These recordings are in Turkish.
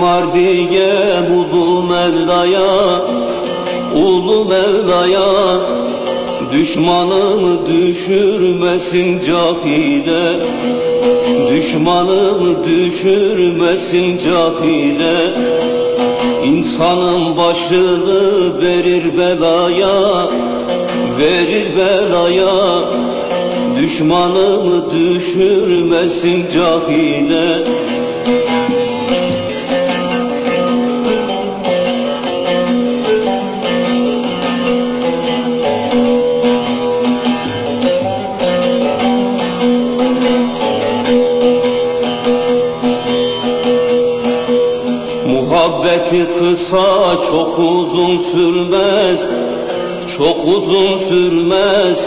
var diye ulu Mevla'ya Ulu Mevla'ya. Düşmanımı düşürmesin cahile Düşmanımı düşürmesin cahile İnsanın başını verir belaya Verir belaya. Düşmanımı düşürmesin cahile Muhabbeti kısa çok uzun sürmez Çok uzun sürmez.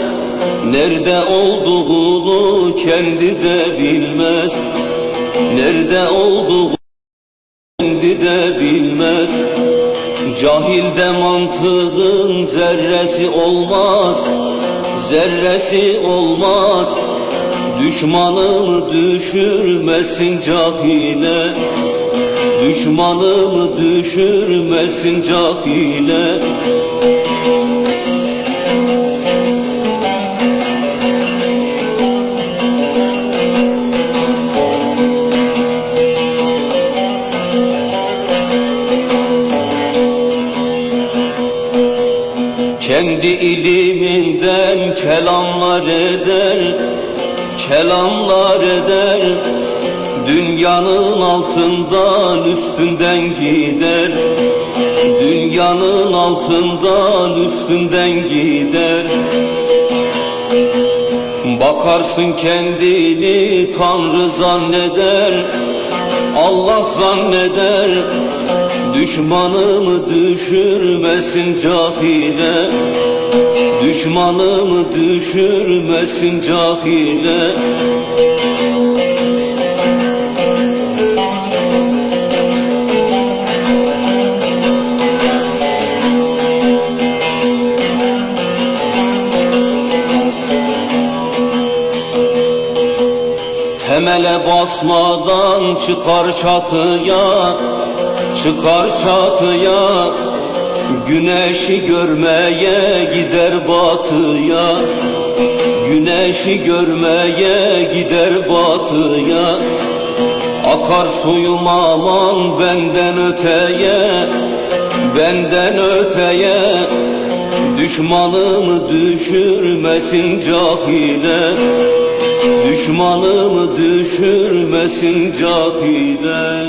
Nerede olduğunu kendi de bilmez. Nerede olduğunu kendi de bilmez. Cahilde mantığın zerresi olmaz Zerresi olmaz. Düşmanımı düşürmesin cahile Düşmanımı düşürmesin cahile Kendi iliminden kelamlar eder Kelamlar eder Dünyanın altından üstünden gider. Dünyanın altından üstünden gider. Bakarsın kendini Tanrı zanneder. Allah zanneder. Düşmanımı düşürmesin cahile. Düşmanımı düşürmesin cahile Temele basmadan çıkar çatıya Çıkar çatıya. Güneşi görmeye gider batıya Güneşi görmeye gider batıya. Akar suyum aman benden öteye Benden öteye. Düşmanımı düşürmesin cahile Düşmanımı düşürmesin cahile